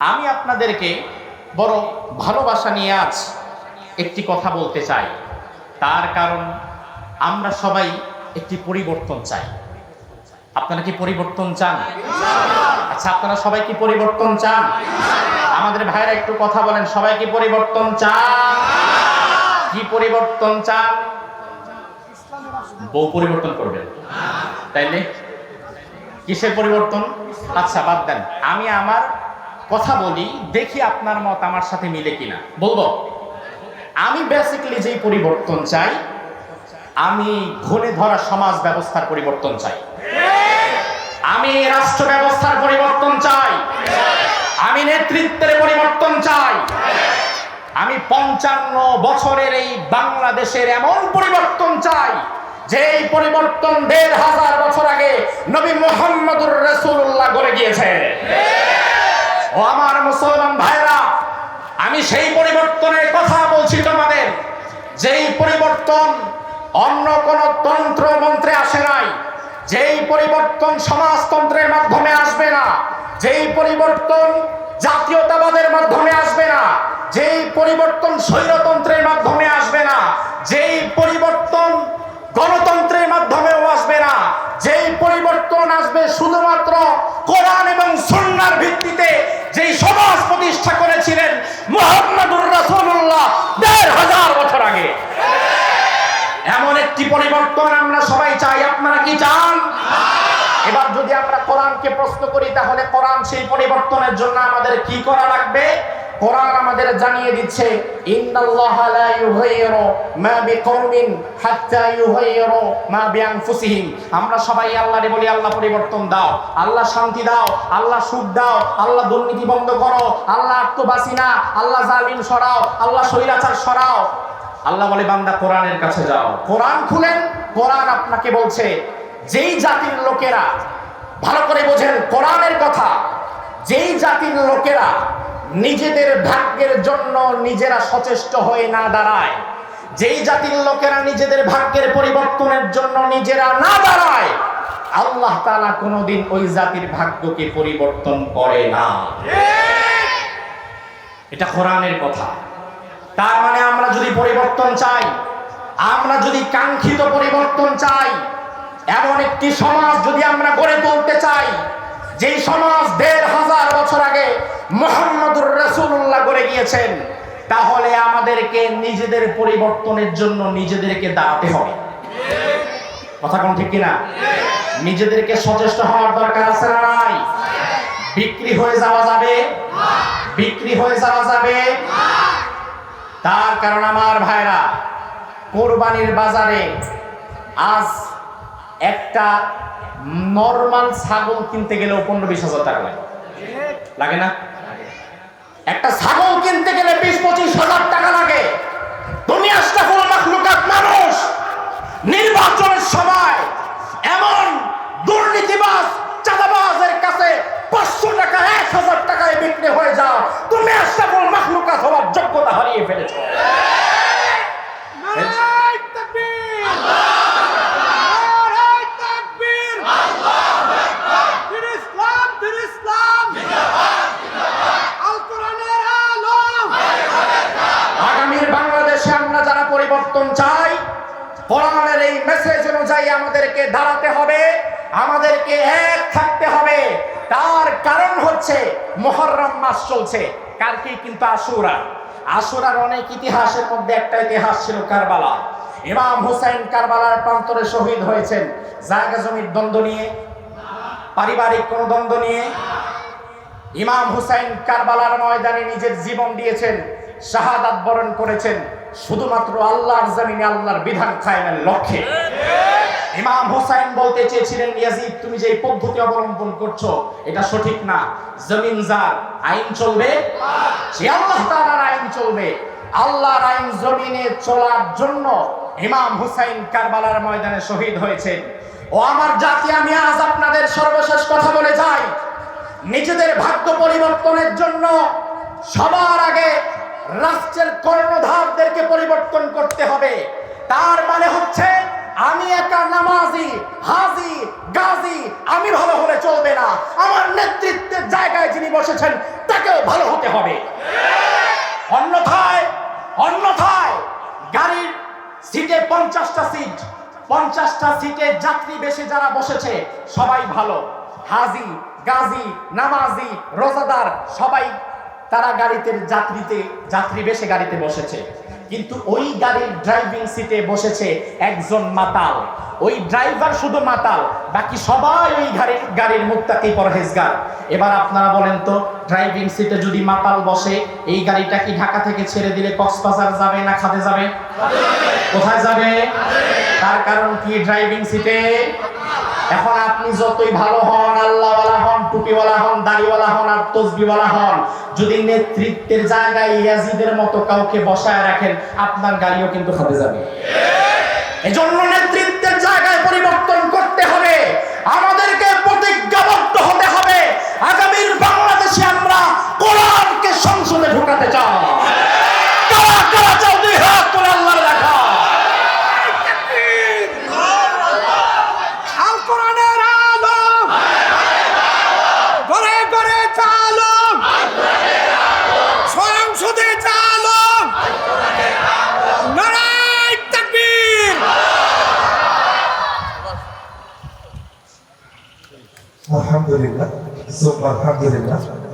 আমি আপনাদেরকে বড় ভালোবাসা নিয়ে আজ একটি কথা বলতে চাই। তার কারণ আমরা সবাই একটি পরিবর্তন চাই। আপনারা কি পরিবর্তন চান? আচ্ছা আপনারা সবাই কি পরিবর্তন চান? আমাদের ভাইরা একটু কথা বলেন, সবাই কি পরিবর্তন চান? কি পরিবর্তন চান? বউ পরিবর্তন করবেন তাইলে? কিসের পরিবর্তন? আচ্ছা বাদ দেন। আমি আমার কথা বলি, দেখি আপনার মত আমার সাথে মিলে কিনা। বলব? আমি বেসিক্যালি যেই পরিবর্তন চাই, আমি ঘনে ধরা সমাজ ব্যবস্থার পরিবর্তন চাই। আমি রাষ্ট্র ব্যবস্থার পরিবর্তন চাই। আমি নেতৃত্বের পরিবর্তন চাই। আমি পঞ্চান্ন বছরের এই বাংলাদেশের এমন পরিবর্তন চাই যে এই পরিবর্তন দেড় হাজার বছর আগে নবী মোহাম্মদুর রসুল্লাহ করে গিয়েছে। ও আমার মুসলমান ভাইরা আমি সেই পরিবর্তনের কথা বলছি তোমাদের। যেই পরিবর্তন অন্য কোন তন্ত্র মন্ত্রে আসে নাই, যেই পরিবর্তন সমাজতন্ত্রের মাধ্যমে আসবে না, যেই পরিবর্তন জাতীয়তাবাদের মাধ্যমে আসবে না, যেই পরিবর্তন স্বৈরতন্ত্রের মাধ্যমে আসবে না, যেই পরিবর্তন গণতন্ত্রের মাধ্যমেও আসবে না, যেই পরিবর্তন আসবে শুধুমাত্র কোরআন এবং সন্ন্যার ভিত্তিতে যেই সমাজ প্রতিষ্ঠা করেছিলেন মোহাম্মদুর রাসূলুল্লাহ দেড় হাজার বছর আগে এমন একটি পরিবর্তন আমরা সবাই চাই। আপনারা কি চান? এবার যদি আমরা কোরআনকে প্রশ্ন করি, তাহলে কোরআন সেই পরিবর্তনের জন্য আমাদের কি করা লাগবে? কোরআন আমাদের জানিয়ে দিচ্ছে আমরা সবাই আল্লাহরে বলি, আল্লাহ পরিবর্তন দাও, আল্লাহ শান্তি দাও, আল্লাহ সুখ দাও, আল্লাহ দুর্নীতি বন্ধ করো, আল্লাহ আত্মবাসী না, আল্লাহ জালিম সরাও, আল্লাহ স্বৈরাচার সরাও। আল্লাহ বলে বান্দা কোরআনের কাছে যাও। কোরআন খুলেন কোরআন আপনাকে বলছে যেই জাতির লোকেরা ভালো করে বোঝেন কোরআনের কথা যেই জাতির লোকেরা নিজেদের ভাগ্যের জন্য নিজেরা সচেষ্ট হয়ে না দাঁড়ায় যেই জাতির লোকেরা নিজেদের ভাগ্যের পরিবর্তনের জন্য নিজেরা না দাঁড়ায় আল্লাহ তাআলা কোনোদিন ওই জাতির ভাগ্যকে পরিবর্তন করে না। এটা কোরআনের কথা। তার মানে আমরা যদি পরিবর্তন চাই, আমরা যদি কাঙ্ক্ষিত পরিবর্তন চাই, এমন একটি সমাজ যদি আমরা গড়ে তুলতে চাই, যেই সমাজ দেড় হাজার বছর আগে মোহাম্মদুর রসুল্লাহ গড়ে গিয়েছেন, তাহলে আমাদেরকে নিজেদের পরিবর্তনের জন্য নিজেদেরকে দাঁড়াতে হবে। কথা কোন ঠিক কিনা? নিজেদেরকে সচেষ্ট হওয়ার দরকার আছে না নাই? বিক্রি হয়ে যাওয়া যাবে? বিক্রি হয়ে যাওয়া যাবে? তার কারণ আমার ভাইরা, কোরবানির বাজারে আজ একটা নর্মাল ছাগল কিনতে গেলেও পনেরো বিশ হাজার টাকা লাগে। লাগে না? একটা ছাগল কিনতে গেলে বিশ পঁচিশ হাজার টাকা লাগে। তুমি মাখলুকাত মানুষ নির্বাচনের সময় এমন দুর্নীতিবাজ চাঁদাবাজের কাছে পাঁচশো টাকা এক হাজার টাকায় বিক্রি হয়ে যাও তুমি আশরাফুল মাখলুকাত হওয়ার যোগ্যতা হারিয়ে ফেলেছো নারায় তাকবীর নারায় তাকবীর ফির ইসলাম ফির ইসলাম আল কোরআনের আলো আগামীর বাংলাদেশে আমরা যারা পরিবর্তন চাই কোরআনের এই মেসেজ অনুযায়ী আমাদেরকে দাঁড়াতে হবে আমাদেরকে এক থাকতে হবে। তার কারণ হচ্ছে মোহররম মাস চলছে। কার কি কিন্তু আশুরা? আশুরার অনেক ইতিহাসের মধ্যে একটা ইতিহাস ছিল কারবালা। ইমাম হুসাইন কারবালার প্রান্তরে শহীদ হয়েছেন। জায়গা জমির দ্বন্দ্ব নিয়ে, পারিবারিক কোনো দ্বন্দ্ব নিয়ে ইমাম হুসাইন কারবালার ময়দানে নিজের জীবন দিয়েছেন, শাহাদাত বরণ করেছেন। শুধুমাত্র আল্লাহর জমিনে আল্লাহর বিধান কায়েমের লক্ষ্যে। ইমাম হুসাইন বলতে চেয়েছিলেন, ইয়াজিদ, তুমি যে পদ্ধতি অবলম্বন করছ, এটা সঠিক না। জমিন যার, আইন চলবে? সে আল্লাহ তাআলার আইন চলবে। আল্লাহর আইন জমিনে চলার জন্য ইমাম হুসাইন কারবালার ময়দানে শহীদ হয়েছেন। ও আমার জাতি, আমি আজ আপনাদের সর্বশেষ কথা বলে যাই। নিজেদের ভাগ্য পরিবর্তনের জন্য সবার আগে রাষ্ট্রের কর্ণধারদেরকে পরিবর্তন করতে হবে। তার মানে হচ্ছে হাজি, গাজী আমি ভালো হলে চলবে না। আমার নেতৃত্বের জায়গায় যিনি বসেছেন, তাকেও ভালো হতে হবে। অন্যথায় অন্যথায় গাড়ির সিটে পঞ্চাশটা সিট, পঞ্চাশটা সিটে যাত্রী বেশি যারা বসেছে, সবাই ভালো। হাজি, গাজী, নামাজি, রোজাদার, সবাই তারা গাড়িতে, যাত্রীতে, যাত্রী বেশি গাড়িতে বসেছে। কিন্তু ওই গাড়ির ড্রাইভিং সিটে বসেছে একজন মাতাল। ওই ড্রাইভার শুধু মাতাল, বাকি সবাই ওই গাড়ির গাড়ির মুক্তাকি পরহেজগার। এবার আপনারা বলেন তো ড্রাইভিং সিটে যদি মাতাল বসে, এই গাড়িটা কি ঢাকা থেকে ছেড়ে দিলে কক্সবাজার যাবে না খাদে যাবে? কোথায় যাবে? তার কারণ কি ড্রাইভিং সিটে এখন আপনি যতই ভালো হন, আল্লাহওয়ালা হন, টুপিওয়ালা হন, দাড়িওয়ালা হন, আর তসবিওয়ালা হন, যদি নেতৃত্বের জায়গায় ইয়াজিদের মতো কাউকে বসায় রাখেন, আপনার গাড়িও কিন্তু খাতে যাবে। এজন্য নেতৃত্বের জায়গায় পরিবর্তন করতে হবে আমাদেরকে প্রতিজ্ঞাবদ্ধ হতে হবে আগামীর বাংলাদেশে আমরা কোরআনকে সংসদে ঢুকাতে চাই কারা কারা চাও দুই হাত তুলে আল্লাহর দেখা আল কোরআনের আলো ঘরে ঘরে চালো স্বয়ং সুদে চালো নারায় তাকবীর Alhamdulillah, Alhamdulillah.